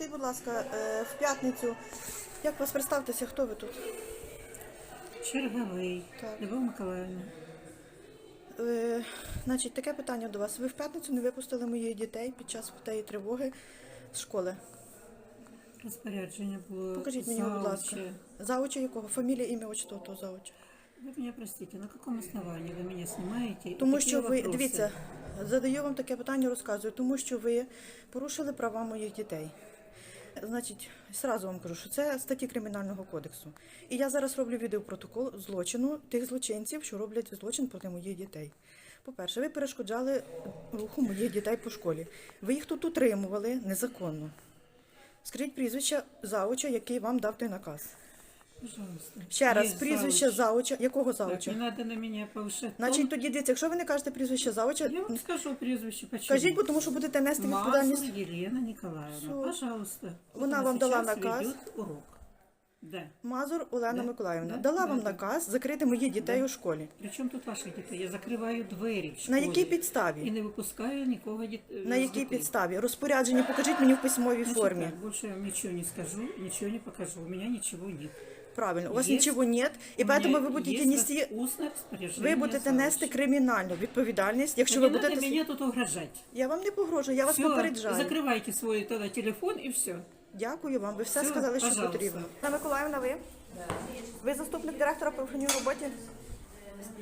Скажіть, будь ласка, е, в п'ятницю, як вас представтеся, хто ви тут? Черговий, Так. Любов Миколаївна. Е, Значить, таке питання до вас. Ви в п'ятницю не випустили моїх дітей під час тієї тривоги з школи. Розпорядження було Покажіть мені, будь ласка. зауче. Зауча якого? Фамілія, ім'я, отчество того зауча. Вы меня простите, на каком основании вы меня снимаете? И Тому какие що ви, вопросы? дивіться, задаю вам таке питання, розказую, тому що ви порушили права моїх дітей. Значить, зразу вам кажу, що це статті Кримінального кодексу. І я зараз роблю відеопротокол злочину тих злочинців, що роблять злочин проти моїх дітей. По-перше, ви перешкоджали руху моїх дітей по школі. Ви їх тут утримували незаконно. Скажіть прізвище зауча, який вам дав той наказ. Пожалуйста. Ще раз, Есть прізвище зауч. зауча. Якого Так, зауча? не надо на меня повышать Значить, тоді дивіться, якщо ви не кажете прізвище зауча, Я вам скажу прізвище, почему. Кажіть, бо тому що будете нести відповідальність. Мазур Елена Николаевна, Всё. пожалуйста. Вот Вона она вам дала сейчас наказ. урок. Да. Мазур Олена Да, Миколаївна да, дала да, вам да. наказ закрити моїх дітей у школі. Причем тут ваші діти? Я закриваю двері в На школі. якій І підставі? не випускаю нікого діт... На з якій дітей. підставі? Розпорядження покажіть мені в письмовій Значит формі. так, больше я вам ничего не скажу, ничего не покажу. У меня ничего нет. Правильно, у вас Є- нічого нет, і У меня поэтому ви будете есть нести, устное распоряжение ви будете завуча. нести кримінальну відповідальність, якщо не ви будете. надо меня тут угрожать. Я вам не погрожую, я вас Всё, попереджаю. закрывайте свой тогда телефон и все. Дякую вам. Ви все Всё, сказали, що пожалуйста. потрібно. Анна Миколаївна, ви? Ви заступник директора по виховній роботі?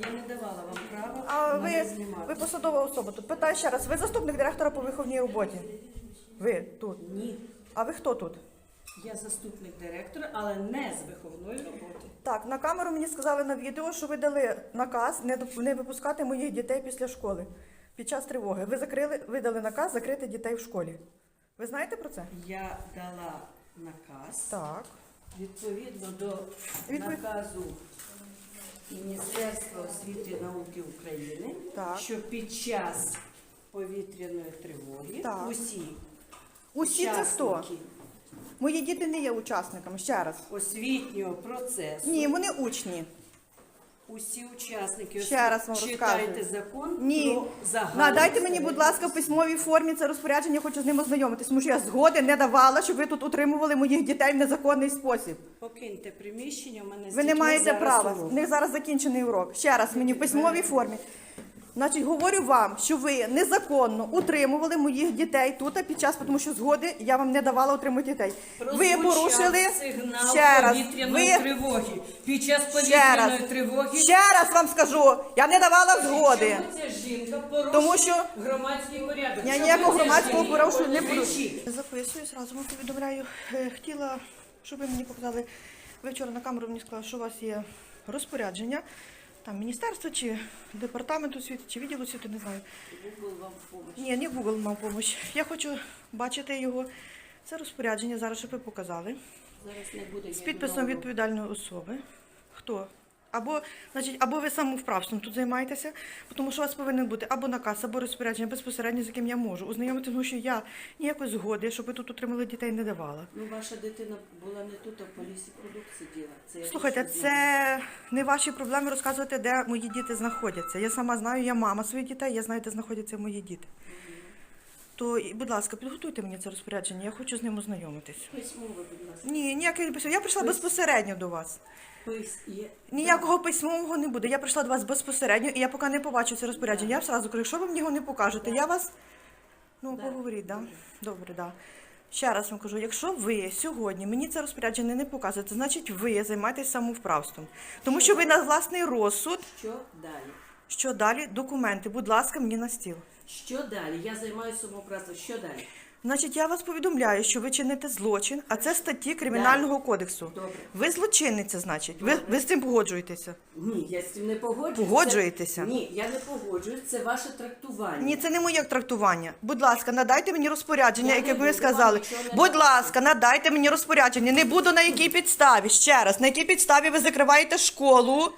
Я не давала вам права А мене ви, знімати. ви посадова особа тут. Питаю ще раз, ви заступник директора по виховній роботі? Ви тут. Ні. А ви хто тут? Я заступник директора, але не з виховної роботи. Так, на камеру мені сказали на відео, що ви дали наказ не, доп- не випускати моїх дітей після школи під час тривоги. Ви закрили, ви дали наказ закрити дітей в школі. Ви знаєте про це? Я дала наказ Так. відповідно до Відповідь- наказу Міністерства освіти і науки України, Так. що під час повітряної тривоги Так. усі Усі це хто? учасники Мої діти не є учасниками. Ще раз. освітнього процесу, Ні, вони учні. усі учасники Ще раз вам читайте закон Ні. про загальну Надайте мені, будь ласка, в письмовій формі це розпорядження, я хочу з ним ознайомитись, тому що я згоди не давала, щоб ви тут утримували моїх дітей в незаконний спосіб. Покиньте приміщення, у мене з Ви не дітьми маєте зараз права. урок. У них зараз закінчений урок. Ще раз мені в письмовій формі. Значить, говорю вам, що ви незаконно утримували моїх дітей тут а під час, тому що згоди я вам не давала утримувати дітей. Ви порушили сигнал ще раз. повітряної Ви тривоги. Під час ще повітряної раз. тривоги Ще раз вам скажу, я не давала згоди. Чому ця жінка порушує Тому що громадський порядок? Я ніякого громадського порушення не буду. Записую, зразу вам повідомляю. Е, Хотіла, щоб ви мені показали. Ви вчора на камеру мені сказали, що у вас є розпорядження. Там міністерство чи департамент освіти, чи відділ освіти, не знаю. Google вам допомогу. Ні, не Google мав допомогу. Я хочу бачити його. Це розпорядження зараз, щоб ви показали. Зараз не буде. З підписом відповідальної особи. Хто? Або, значить, або ви самовправством тут займаєтеся, тому що у вас повинен бути або наказ, або розпорядження безпосередньо, з яким я можу ознайомити, тому що я ніякої згоди, щоб ви тут отримали дітей, не давала. Ну, ваша дитина була не тут, а в полісі продукт сиділа. Це Слухайте, це не ваші проблеми розказувати, де мої діти знаходяться. Я сама знаю, я мама своїх дітей, я знаю, де знаходяться мої діти. То, будь ласка, підготуйте мені це розпорядження, я хочу з ним ознайомитись. Письмово, будь ласка. Ні, ніякої не письмо. Я прийшла безпосередньо до вас. Пис є. Ніякого письмового не буде. Я прийшла до вас безпосередньо, і я поки не побачу це розпорядження. Я сразу кажу, якщо ви мені його не покажете, я вас. Ну, Да. поговоріть, да? Добре, да. Ще раз вам кажу, якщо ви сьогодні мені це розпорядження не показуєте, значить ви займаєтесь самовправством. Тому що ви на власний розсуд, Що далі? що далі документи, будь ласка, мені на стіл. Що далі? Я займаюся самоправством. Що далі? Значить, я вас повідомляю, що ви чините злочин, а це статті Кримінального кодексу. Добре. Ви злочинниця, значить. Ви, ви з цим погоджуєтеся. Ні, я з цим не погоджуюсь. Погоджуєтеся? Ні, я не погоджуюсь. Це ваше трактування. Ні, це не моє трактування. Будь ласка, надайте мені розпорядження, Я яке не ви буду сказали. вам нічого не Будь давати. ласка, надайте мені розпорядження. Не буду на якій підставі. Ще раз, на якій підставі ви закриваєте школу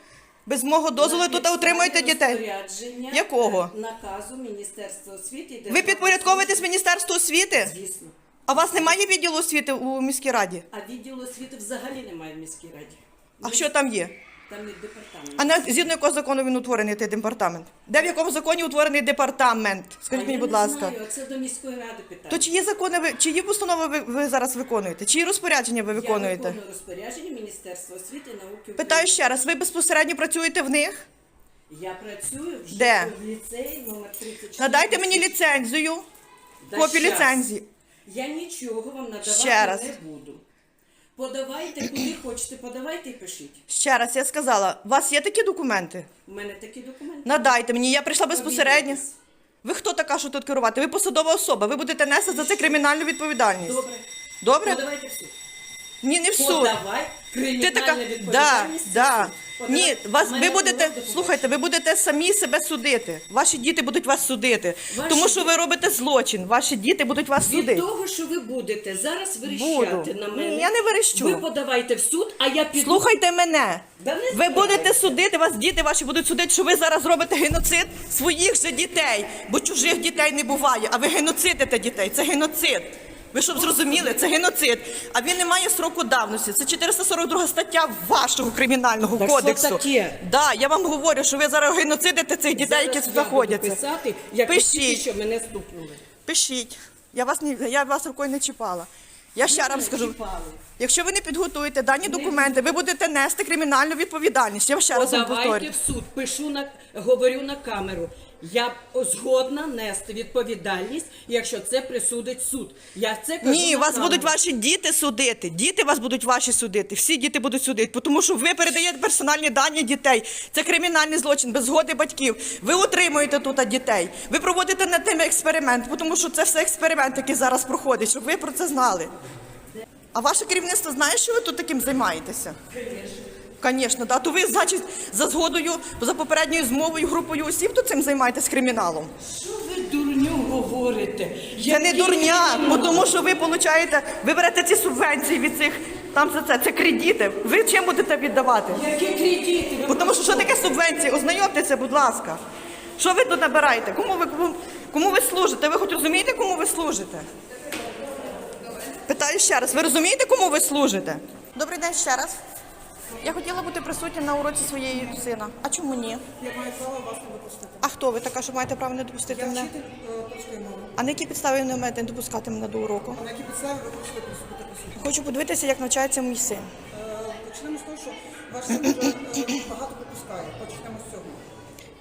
без мого дозволу тут отримуєте дітей. розпорядження, Якого? е, Наказу Міністерства освіти. і Ви підпорядковуєтесь Міністерству освіти? Звісно. А у вас немає відділу освіти у міській раді? А відділу освіти взагалі немає в міській раді. А що там є? Там є департамент. А на згідно якого закону він утворений той департамент? Де в якому законі утворений департамент? Скажіть мені, будь ласка. Знаю, це до міської ради питання. То чиї закони ви чиї постанови ви, ви зараз виконуєте? Чиї розпорядження ви Я виконуєте? виконую розпорядження Міністерства освіти і науки України. Питаю ще раз, ви безпосередньо працюєте в них? Я працюю вже Де? в ліцеї номер 34. Надайте мені ліцензію, Да копію щас. ліцензії. Я нічого вам надавати Ще раз. не буду. Подавайте куди хочете, подавайте і пишіть. Ще раз я сказала, у вас є такі документи? У мене такі документи. Надайте мені, я прийшла безпосередньо. Повідомтесь. Ви хто така, що тут керувати? Ви посадова особа. Ви будете нести за це кримінальну відповідальність. Добре. Добре? Подавайте в суд. Ні, не в суд. Подавайте Ти така, да, да. Ні, вас ви будете, слухайте, ви будете самі себе судити. Ваші діти будуть вас судити. Ваші Тому що ви робите злочин. Ваші діти будуть вас Від судити. того, що ви будете зараз верещати Буду. на Ні, мене. я не верещу. Ви подавайте в суд, а я піду. Слухайте мене. Да не Ви будете судити, вас діти ваші будуть судити, що ви зараз робите геноцид своїх же дітей, бо чужих дітей не буває, а ви геноцидите дітей. Це геноцид. Ви щоб зрозуміли, це геноцид. А він не має сроку давності. Це 442 стаття вашого кримінального Так що кодексу. таке? Да, я вам говорю, що ви зараз геноцидите цих дітей, Зараз які тут знаходяться. писати, як Пишіть. тільки що мене стукнули. Пишіть. Я вас не я вас рукою не чіпала. Я ще раз скажу. Якщо ви не підготуєте дані документи, ви будете нести кримінальну відповідальність. Я ще раз Подавайте в суд, пишу на говорю на камеру. Я згодна нести відповідальність, якщо це присудить суд. Я це кажу Ні, вас будуть ваші діти судити. Діти вас будуть ваші судити. Всі діти будуть судити, тому що ви передаєте персональні дані дітей. Це кримінальний злочин без згоди батьків. Ви утримуєте тут дітей. Ви проводите над тим експеримент, тому що це все експеримент, який зараз проходить, щоб ви про це знали. А ваше керівництво знає, що ви тут таким займаєтеся? Звісно, да. То ви, значить, за згодою, за попередньою змовою, групою осіб тут цим займаєтесь криміналом. Що ви дурню говорите? Я не дурня, бо тому що ви получаєте, ви берете ці субвенції від цих там за це, це кредити. Ви чим будете віддавати? Які кредити? Бо тому що що таке субвенції? Ознайомтеся, будь ласка. Що ви тут набираєте? Кому ви кому, кому ви служите? Ви хоч розумієте, кому ви служите? Питаю ще раз, ви розумієте, кому ви служите? Добрий день ще раз. Я хотіла бути присутня на уроці своєї сина. А чому ні? Я маю право вас не допустити. А хто ви така, що маєте право не допустити Я мене? вчитель е, польської мови. А на які підстави ви не маєте не допускати мене до уроку? А на якій підставі ви хочете приступити присутність? Хочу подивитися, як навчається мій син. Е, Почнемо з того, що ваш син вже е, багато пропускає. Почнемо з цього.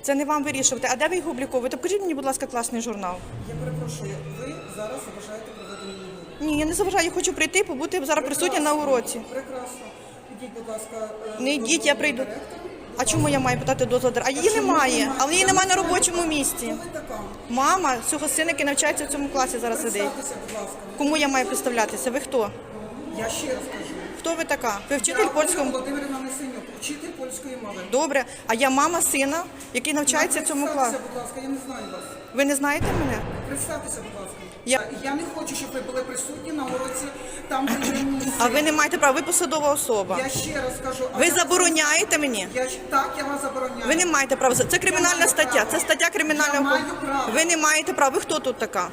Це не вам вирішувати. А де ви їх обліковуєте? Покажіть мені, будь ласка, класний журнал. Я перепрошую, ви зараз заважаєте проведення уроку. Ні, я не заважаю, я хочу прийти, побути зараз присутня на уроці. Прекрасно. Ідіть, будь ласка. е, Не йдіть, я прийду. А чому я маю питати дозвіл? А її немає, але її немає на робочому місці. Ви така? Мама цього сина, який навчається в цьому класі, зараз сидить. Представтеся, будь ласка. Кому я маю представлятися? Ви хто? Я ще раз кажу. Хто ви така? Ви вчитель польського? Володимирівна Несенюк, вчитель польської мови. Добре. А я мама сина, який навчається цьому. Представтеся, будь ласка, я не знаю вас. Ви не знаєте мене? Представтеся, будь ласка. Я- я не хочу, щоб ви були присутні на уроці там, де є. А ви не маєте права, ви посадова особа. Я ще раз кажу. а Ви я- забороняєте мені? Я ж- так, я вас забороняю. Ви не маєте права. Це кримінальна стаття. Це стаття кримінального Я маю право. Ви не маєте права. Ви хто тут така?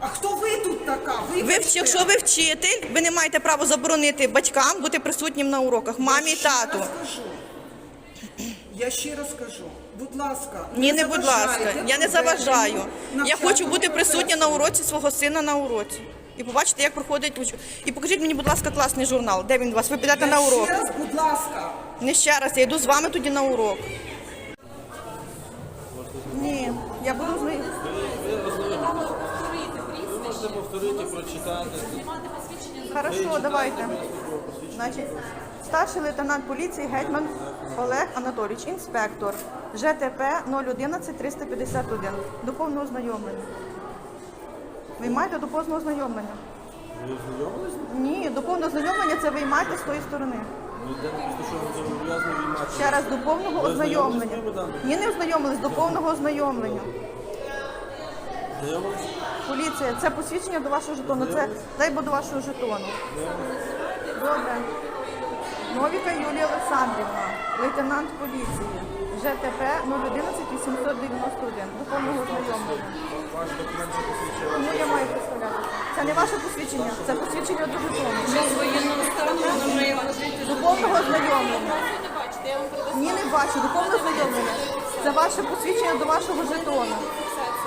А хто ви тут така? Ви, Вибачте. якщо ви вчитель, ви не маєте права заборонити батькам бути присутнім на уроках, мамі і тату. кажу. Я ще раз кажу, будь ласка, Ні, не будь ласка, заважайте я не заважаю. Я хочу бути присутня на процесу. уроці свого сина на уроці. І побачите, як проходить уч- І покажіть мені, будь ласка, класний журнал. Де він у вас? Ви підете Я на урок. Ще раз, будь ласка. Не ще раз, я йду з вами тоді на урок. Ні, я буду з нею. Можете прочитати. Хорошо, давайте. Значить, старший лейтенант поліції гетьман Олег Анатолійович, інспектор ЖТП 011 351. До повного ознайомлення. Ви маєте до повного ознайомлення? Ви? Ні, до повного ознайомлення це ви маєте з тої сторони. Ну, йде просто, що ви зобов'язані віймати. Ще раз до повного Ви ознайомлення. ними? Ні, не ознайомились, до повного ознайомлення. Поліція, це посвідчення до вашого жетону. Це дай бо до вашого жетону. Добре. Новіка Юлія Олександрівна, лейтенант поліції. ЖТП 011 891. До повного ознайомлення. Ваш документ це посвідчує. Ну я маю представляти. Це не ваше посвідчення, це посвідчення до жетону. Без воєнного стану вона має возити До повного ознайомлення. Бачите, Я вам предоставлю. Ні, не бачу, до повного знайомлення. Це ваше посвідчення до вашого жетону.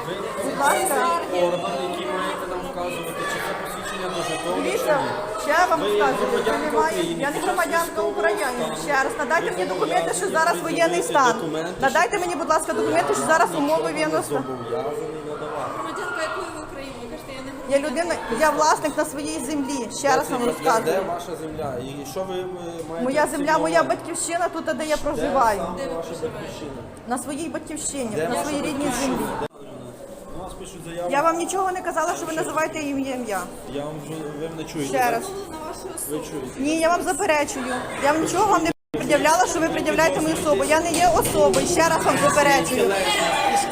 Будь ласка, Орган, який маєте нам вказувати, чи це посвідчення до жетону, чи дивіться, ні. ще я вам Ви скажу, громадянка немає. України, Я не громадянка України. Ще раз, надайте мені документи, що зараз воєнний стан. документи, Надайте мені, будь ласка, документи, що зараз умови воєнного стану. Зобов'язаний надавати. Громадянка якої ви України? Ви кажете, я не Я людина, я власник на своїй землі. Ще раз вам Де розказую. ваша земля? І що ви е, маєте? Моя земля, моя батьківщина тут, де я проживаю. саме ваша батьківщина? На своїй батьківщині, на ваша своїй рідній землі. Заяву. Я вам нічого не казала, що ви називаєте ім'я ім'я. Я вам вже ви мене чуєте. Ще так? раз. Ви чуєте. Ні, я вам заперечую. Я вам нічого вам не пред'являла, що ви пред'являєте мою особу. Я не є особою. Ще раз вам заперечую.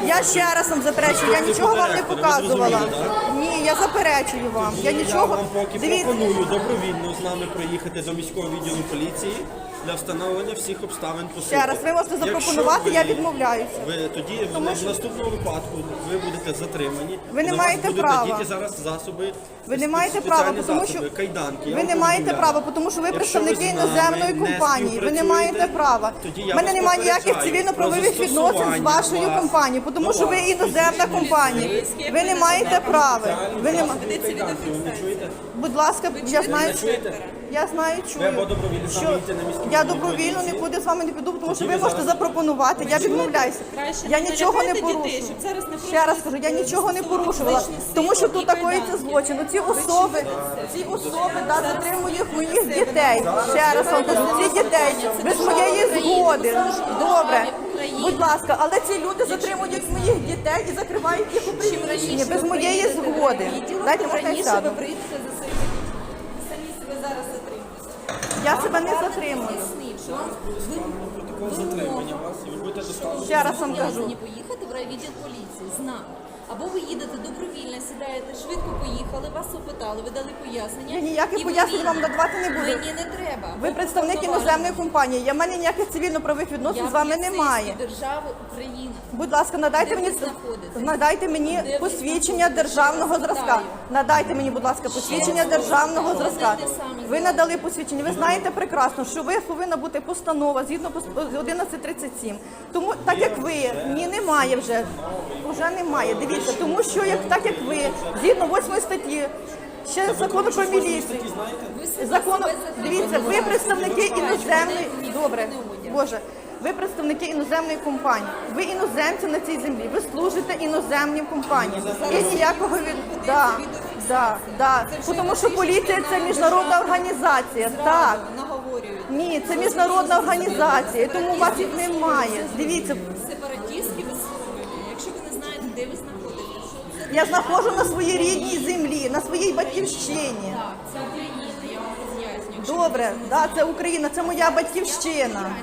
Я ще раз вам заперечую. Я нічого вам не показувала. Ні, я заперечую вам. Я Я нічого. вам поки Дивіться. пропоную добровільно з нами проїхати до міського відділу поліції для встановлення всіх обставин посилки. Ще раз, ви можете запропонувати, ви- я відмовляюся. Ви тоді в, в наступному випадку ви будете затримані. Ви не На маєте будуть права. надіті зараз засоби. Ви не маєте спеціальні права, тому засоби, що кайданки. Я ви вам не маєте повідомляю. права, тому що ви Якщо представники з нами іноземної не компанії. Ви не співпрацюєте, маєте права. тоді У я мене вас немає ніяких попереджаю цивільно-правових про відносин з застосування вашою вас компанією, тому до що ви вас іноземна компанія. Ви не маєте права. Ви не ма- ви? Будь ласка, я знаю, чуєте? Я знаю, Ви або добровільно Що на міський я добровільно поліції. нікуди з вами не піду, тому що ви ви можете запропонувати. Я відмовляюся. Краще Я не нічого не налякайте порушу. дітей, щоб зараз не Ще раз кажу, я нічого не порушувала, тому що тут і такоїться кайданки. злочин. Ці особи, ці особи да, затримують моїх дітей. Ще раз вам кажу, ці дітей без моєї згоди. Добре, будь ласка, але ці люди затримують моїх дітей і закривають їх у приміщенні без моєї згоди. Дайте можна я раніше сяду. ви прийдете за своїми Я себе не затримую. Протокол затримання вас і ви будете доставлені. Ще раз вам кажу. поїхати в райвідділ поліції з нами. Або ви їдете добровільно, сідаєте, швидко поїхали, вас опитали, ви дали пояснення. Я ніяких і ви пояснень вам вільні. надавати не буду. Мені не треба. Ви представник іноземної компанії. Я в мене ніяких цивільно-правових відносин Я з вами поліцейський немає. держави України. Будь ласка, надайте Де ви мені знаходитесь? надайте мені Де ви посвідчення знаходитесь? державного Я вас зразка. питаю. Надайте мені, будь ласка, посвідчення раз державного зразка. Ви те саме Ви надали посвідчення. Ви знаєте прекрасно, що ви повинна бути постанова згідно пос- 1137. Тому так як ви, ні, немає вже. Вже немає. Дивіться, тому що як так як ви, згідно 8 статті. Ще закону про міліцію. Закону, дивіться, ви представники іноземної. Добре. Боже, ви представники іноземної компанії. Ви іноземці на цій землі. Ви служите іноземним компаніям. І ніякого від да, да, да. Тому що поліція це міжнародна організація. Так. Наговорюють. Ні, це міжнародна організація, тому вас їх немає. Дивіться, я знаходжу на своїй рідній землі, на своїй батьківщині. так, це Україна, я вам роз'яснюю. Добре, да, це Україна, це моя батьківщина.